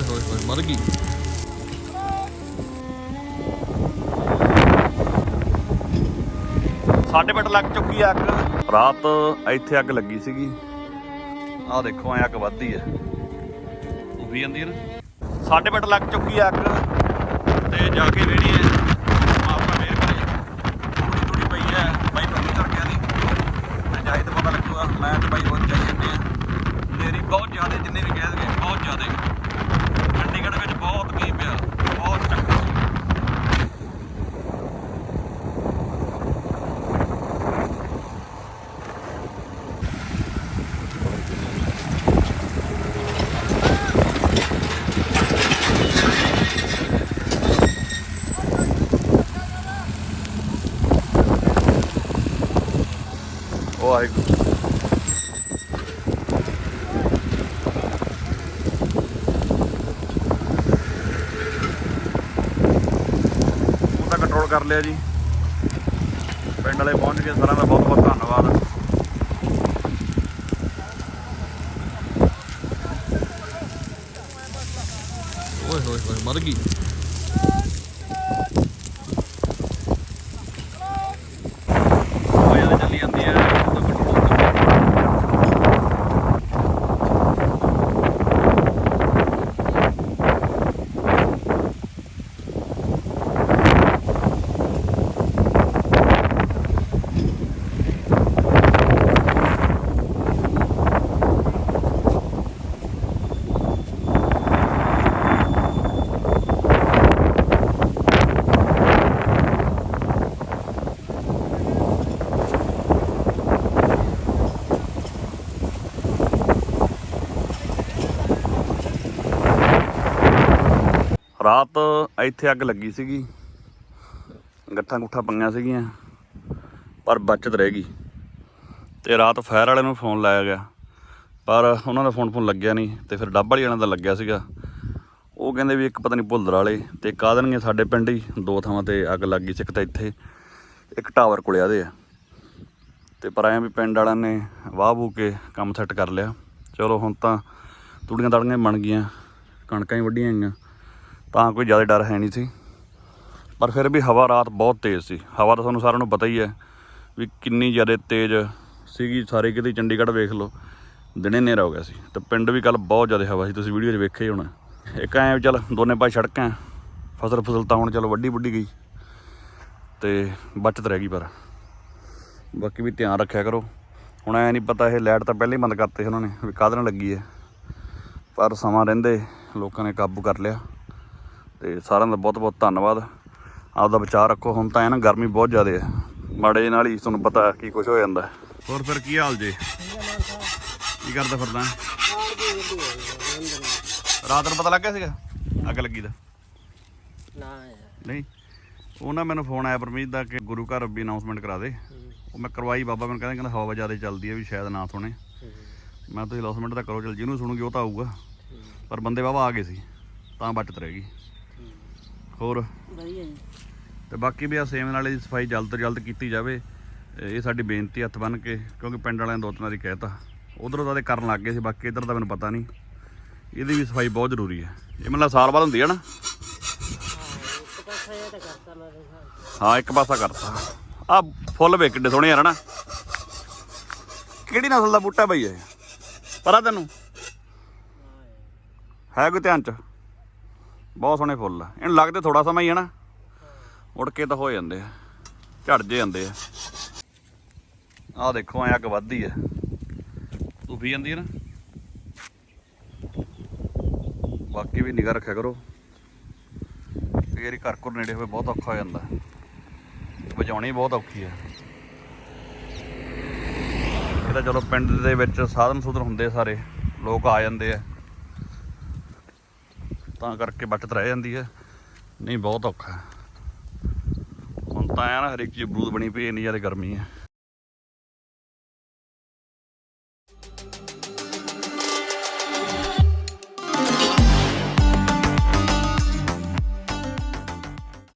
ਓਏ ਹੋਏ ਹੋਏ ਮਰ ਗਈ ਸਾਡੇ ਪਿੰਡ ਲੱਗ ਚੁੱਕੀ ਆ ਅੱਗ। ਰਾਤ ਇੱਥੇ ਅੱਗ ਲੱਗੀ ਸੀਗੀ। ਆਹ ਦੇਖੋ ਐ ਅੱਗ ਵੱਧਦੀ ਹੈ ਉਫੀ ਜਾਂਦੀ ਹੈ ਨਾ। ਸਾਡੇ ਪਿੰਡ ਲੱਗ ਚੁੱਕੀ ਆ ਅੱਗ ਤੇ ਜਾ ਕੇ ਵੇਣੀ ਹੈ ਮਾਪਾ ਮੇਰ ਕਰੇ ਥੋੜੀ ਥੋੜੀ ਪਈ ਹੈ ਬਾਈ ਬੰਦੀ ਤੜਕਿਆ ਦੀ। ਮੈਂ ਜਾਈ ਪਤਾ ਲੱਗੂਗਾ। ਮੈਂ ਤੇ ਬਾਈ ਹੋਰ ਜਾਈ ਆ। ਮੇਰੀ ਬਹੁਤ ਜ਼ਿਆਦਾ ਜਿੰਨੇ ਵੀ ਕਹਿ ਦਗੇ ਬਹੁਤ ਜ਼ਿਆਦਾ। ਉਹ ਆਏ ਉਹਦਾ ਕੰਟਰੋਲ ਕਰ ਲਿਆ ਜੀ। ਪਿੰਡ ਵਾਲੇ ਪਹੁੰਚ ਗਏ ਸਾਰਿਆਂ ਦਾ ਬਹੁਤ ਬਹੁਤ ਧੰਨਵਾਦ। ਓਏ ਹੋਏ ਹੋਏ, ਮਰ ਗਈ। ਰਾਤ ਇੱਥੇ ਅੱਗ ਲੱਗੀ ਸੀਗੀ। ਗੱਠਾਂ ਗੁੱਠਾਂ ਪਈਆਂ ਸੀਗੀਆਂ, ਪਰ ਬਚਤ ਰਹਿ ਗਈ। ਤੇ ਰਾਤ ਫਾਇਰ ਵਾਲਿਆਂ ਨੂੰ ਫੋਨ ਲਾਇਆ ਗਿਆ, ਪਰ ਉਹਨਾਂ ਦਾ ਫੋਨ ਫੋਨ ਲੱਗਿਆ ਨਹੀਂ ਤੇ ਫਿਰ ਡੱਬ ਵਾਲੀ ਵਾਲਿਆਂ ਦਾ ਲੱਗਿਆ ਸੀਗਾ। ਉਹ ਕਹਿੰਦੇ ਵੀ ਇੱਕ ਪਤਾ ਨਹੀਂ ਭੁੱਲਰ ਵਾਲੇ ਤੇ ਇੱਕ ਦੇਣਗੇ ਸਾਡੇ ਪਿੰਡ ਹੀ, ਦੋ ਥਾਵਾਂ ਤੇ ਅੱਗ ਲੱਗ ਗਈ ਸੀ ਇੱਕ ਤਾਂ ਇੱਥੇ, ਇੱਕ ਟਾਵਰ ਕੋਲੇ ਆਦੇ ਆ। ਤੇ ਪਰ ਐਂ ਵੀ ਪਿੰਡ ਵਾਲਿਆਂ ਨੇ ਵਾਹ ਬੂ ਕੇ ਕੰਮ ਸੈੱਟ ਕਰ ਲਿਆ। ਚਲੋ ਹੁਣ ਤਾਂ ਤੂੜੀਆਂ ਤੜੀਆਂ ਬਣ ਗਈਆਂ, ਕਣਕਾਂ ਹੀ ਵੱਢੀਆਂ ਗਈਆਂ। ਤਾਂ ਕੋਈ ਜ਼ਿਆਦਾ ਡਰ ਹੈ ਨਹੀਂ ਸੀ। ਪਰ ਫਿਰ ਵੀ ਹਵਾ ਰਾਤ ਬਹੁਤ ਤੇਜ਼ ਸੀ। ਹਵਾ ਤਾਂ ਤੁਹਾਨੂੰ ਸਾਰਿਆਂ ਨੂੰ ਪਤਾ ਹੀ ਹੈ ਵੀ ਕਿੰਨੀ ਜ਼ਿਆਦਾ ਤੇਜ਼ ਸੀਗੀ। ਸਾਰੇ ਕਿਤੇ ਚੰਡੀਗੜ੍ਹ ਵੇਖ ਲਓ, ਦਿਨੇ ਹਨੇਰਾ ਹੋ ਗਿਆ ਸੀ। ਤੇ ਪਿੰਡ ਵੀ ਕੱਲ ਬਹੁਤ ਜ਼ਿਆਦਾ ਹਵਾ ਸੀ। ਤੁਸੀਂ ਵੀਡੀਓ 'ਚ ਵੇਖਿਆ ਹੀ ਹੋਣਾ। ਇੱਕ ਐਂ ਵੀ ਚੱਲ ਦੋਨੇ ਪਾਸੇ ਸੜਕਾਂ ਫਸਲ ਫਸਲ ਤਾਂ ਹੁਣ ਚਲੋ ਵੱਡੀ ਵੱਡੀ ਗਈ। ਤੇ ਬਚਤ ਰਹਿ ਗਈ ਪਰ। ਬਾਕੀ ਵੀ ਧਿਆਨ ਰੱਖਿਆ ਕਰੋ। ਹੁਣ ਐ ਨਹੀਂ ਪਤਾ ਇਹ ਲਾਈਟ ਤਾਂ ਪਹਿਲਾਂ ਹੀ ਬੰਦ ਕਰਤੇ ਸੀ ਉਹਨਾਂ ਨੇ ਵੀ ਕਾਹਦੇ ਨਾਲ ਲੱਗੀ ਹੈ। ਪਰ ਸਮਾਂ ਰਹਿੰਦੇ ਲੋਕਾਂ ਨੇ ਕਾਬੂ ਕਰ ਲਿਆ। ਤੇ ਸਾਰਿਆਂ ਦਾ ਬਹੁਤ ਬਹੁਤ ਧੰਨਵਾਦ। ਆਪਦਾ ਵਿਚਾਰ ਰੱਖੋ। ਹੁਣ ਤਾਂ ਐ ਨਾ ਗਰਮੀ ਬਹੁਤ ਜ਼ਿਆਦਾ ਹੈ। ਮਾੜੇ ਨਾਲ ਹੀ ਤੁਹਾਨੂੰ ਪਤਾ ਕੀ ਕੁਝ ਹੋ ਜਾਂਦਾ ਹੋਰ ਫਿਰ ਕੀ ਹਾਲ ਜੇ? ਕੀ ਕਰਦਾ ਫਿਰਦਾ ਰਾਤ ਨੂੰ ਪਤਾ ਲੱਗ ਗਿਆ ਸੀਗਾ? ਅੱਗ ਲੱਗੀ ਦਾ? ਨਾ ਨਹੀਂ। ਉਹ ਨਾ ਮੈਨੂੰ ਫੋਨ ਆਇਆ ਪਰਮੀਤ ਦਾ ਕਿ ਗੁਰੂ ਘਰ ਵੀ ਅਨਾਉਂਸਮੈਂਟ ਕਰਾ ਦੇ। ਉਹ ਮੈਂ ਕਰਵਾਈ ਬਾਬਾ, ਮੈਨੂੰ ਕਹਿੰਦਾ ਕਹਿੰਦਾ ਹਵਾ ਜ਼ਿਆਦਾ ਚੱਲਦੀ ਹੈ ਵੀ ਸ਼ਾਇਦ ਨਾ ਸੁਣੇ। ਮੈਂ ਤੁਸੀਂ ਅਨਾਉਂਸਮੈਂਟ ਤਾਂ ਕਰੋ, ਚਲ ਜਿਹਨੂੰ ਸੁਣੂਗੀ ਉਹ ਤਾਂ ਆਊਗਾ। ਪਰ ਬੰਦੇ ਬਾਬਾ ਆ ਗਏ ਸੀ, ਤਾਂ ਬਚਤ ਰਹਿ ਗਈ। ਹੋਰ? ਵਧੀਆ ਜੀ। ਤੇ ਬਾਕੀ ਵੀ ਆ ਸੇਮ ਨਾਲੇ ਦੀ ਸਫ਼ਾਈ ਜਲਦ ਤੋਂ ਜਲਦ ਕੀਤੀ ਜਾਵੇ। ਇਹ ਸਾਡੀ ਬੇਨਤੀ ਹੱਥ ਬੰਨ ਕੇ ਕਿਉਂਕਿ ਪਿੰਡ ਵਾਲਿਆਂ ਨੇ ਦੋ ਤਿੰਨ ਵਾਰੀ ਕਹਿਤਾ ਉਧਰੋਂ ਤਾਂ ਇਹ ਕਰਨ ਲੱਗ ਗਏ ਸੀ ਬਾਕੀ ਇਧਰ ਤਾਂ ਮੈਨੂੰ ਪਤਾ ਨਹੀਂ। ਇਹਦੀ ਵੀ ਸਫ਼ਾਈ ਬਹੁਤ ਜ਼ਰੂਰੀ ਹੈ ਇਹ ਮਤਲਬ ਸਾਲ ਬਾਅਦ ਹੁੰਦੀ ਹੈ ਨਾ? ਹਾਂ ਇੱਕ ਪਾਸਾ ਕਰਤਾ। ਆ ਫੁੱਲ ਵੇ ਕਿੱਡੇ ਸੋਹਣੇ ਯਾਰ ਨਾ। ਕਿਹੜੀ ਨਸਲ ਦਾ ਬੂਟਾ ਬਈ ਇਹ? ਪਤਾ ਤੈਨੂੰ? ਹੈ ਕੋਈ ਧਿਆਨ ਚ? ਬਹੁਤ ਸੋਹਣੇ ਫੁੱਲ ਆ। ਇਹਨੂੰ ਲੱਗਦੇ ਥੋੜਾ ਸਮਾਂ ਹੀ ਹੈ ਨਾ। ਉੜ ਕੇ ਤਾਂ ਹੋ ਜਾਂਦੇ ਆ। ਝੜ ਜੇ ਜਾਂਦੇ ਆ। ਆਹ ਦੇਖੋ, ਐ ਅੱਗ ਵੱਧਦੀ ਆ। ਧੁੱਪੀ ਜਾਂਦੀ ਹੈ ਨਾ। ਬਾਕੀ ਵੀ ਨਿਗਾਹ ਰੱਖਿਆ ਕਰੋ। ਕਈ ਵਾਰੀ ਘਰ ਘਰ ਨੇੜੇ ਹੋਵੇ, ਬਹੁਤ ਔਖਾ ਹੋ ਜਾਂਦਾ। ਵਜਾਉਣੀ ਬਹੁਤ ਔਖੀ ਹੈ ਇਹ ਤਾਂ ਚਲੋ ਪਿੰਡ ਦੇ ਵਿੱਚ ਸਾਧਨ ਸੁਧਨ ਹੁੰਦੇ ਸਾਰੇ। ਲੋਕ ਆ ਜਾਂਦੇ ਆ। ਤਾਂ ਕਰਕੇ ਬਚਤ ਰਹਿ ਜਾਂਦੀ ਹੈ। ਨਹੀਂ, ਬਹੁਤ ਔਖਾ ਹੁਣ ਤਾਂ ਐ ਨਾ ਹਰ ਇੱਕ ਚੀਜ਼ ਬਰੂਦ ਬਣੀ ਪਈ ਇੰਨੀ ਜ਼ਿਆਦਾ ਗਰਮੀ ਹੈ।